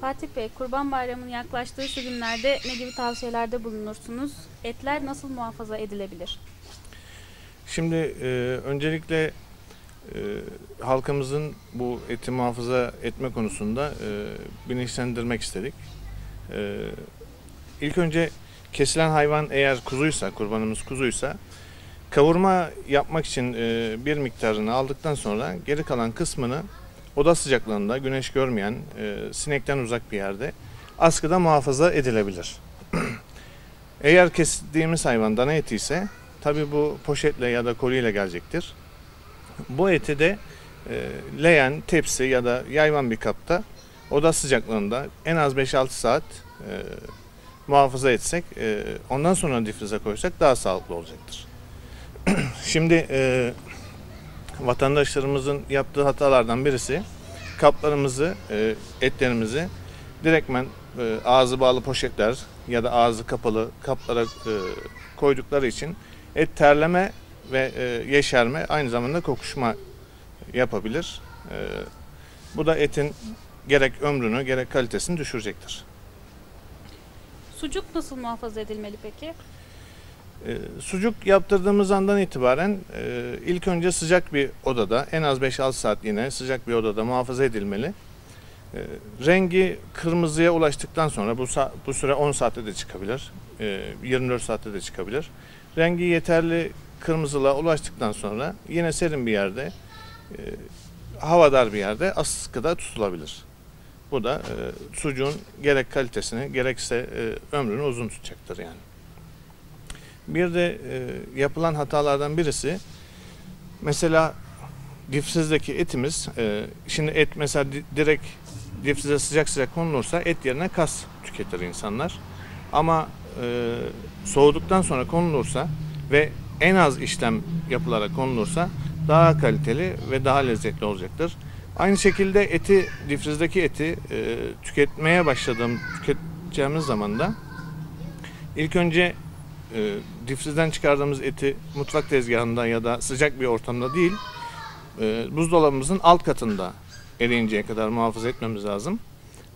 Fatih Bey, Kurban Bayramı'nın yaklaştığı şu günlerde ne gibi tavsiyelerde bulunursunuz? Etler nasıl muhafaza edilebilir? Şimdi e, öncelikle e, halkımızın bu eti muhafaza etme konusunda e, bilinçlendirmek istedik. E, ilk önce kesilen hayvan eğer kuzuysa, kurbanımız kuzuysa kavurma yapmak için e, bir miktarını aldıktan sonra geri kalan kısmını oda sıcaklığında güneş görmeyen e, sinekten uzak bir yerde askıda muhafaza edilebilir. eğer kestiğimiz hayvan dana eti ise Tabi bu poşetle ya da koliyle gelecektir. Bu eti de e, leğen, tepsi ya da yayvan bir kapta oda sıcaklığında en az 5-6 saat e, muhafaza etsek e, ondan sonra difrize koysak daha sağlıklı olacaktır. Şimdi e, vatandaşlarımızın yaptığı hatalardan birisi kaplarımızı, e, etlerimizi direktmen e, ağzı bağlı poşetler ya da ağzı kapalı kaplara e, koydukları için et terleme ve e, yeşerme aynı zamanda kokuşma yapabilir. Bu da etin gerek ömrünü gerek kalitesini düşürecektir. Sucuk nasıl muhafaza edilmeli peki? E, sucuk yaptırdığımız andan itibaren e, ilk önce sıcak bir odada en az 5-6 saat yine sıcak bir odada muhafaza edilmeli. E, rengi kırmızıya ulaştıktan sonra bu, bu süre 10 saatte de çıkabilir, e, 24 saatte de çıkabilir. Rengi yeterli kırmızılığa ulaştıktan sonra yine serin bir yerde, e, havadar bir yerde askıda tutulabilir. Bu da e, sucuğun gerek kalitesini gerekse e, ömrünü uzun tutacaktır yani. Bir de e, yapılan hatalardan birisi mesela difrizdeki etimiz e, şimdi et mesela di- direkt difrize sıcak sıcak konulursa et yerine kas tüketir insanlar. Ama e, soğuduktan sonra konulursa ve en az işlem yapılarak konulursa daha kaliteli ve daha lezzetli olacaktır. Aynı şekilde eti, difrizdeki eti e, tüketmeye başladığım, tüketeceğimiz zaman da ilk önce e, difrizden çıkardığımız eti mutfak tezgahında ya da sıcak bir ortamda değil, e, buzdolabımızın alt katında eriyinceye kadar muhafaza etmemiz lazım.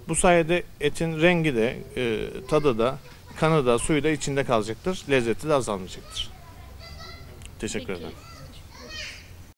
Bu sayede etin rengi de, e, tadı da, kanı da, suyu da içinde kalacaktır. Lezzeti de azalmayacaktır. Teşekkür Peki. ederim.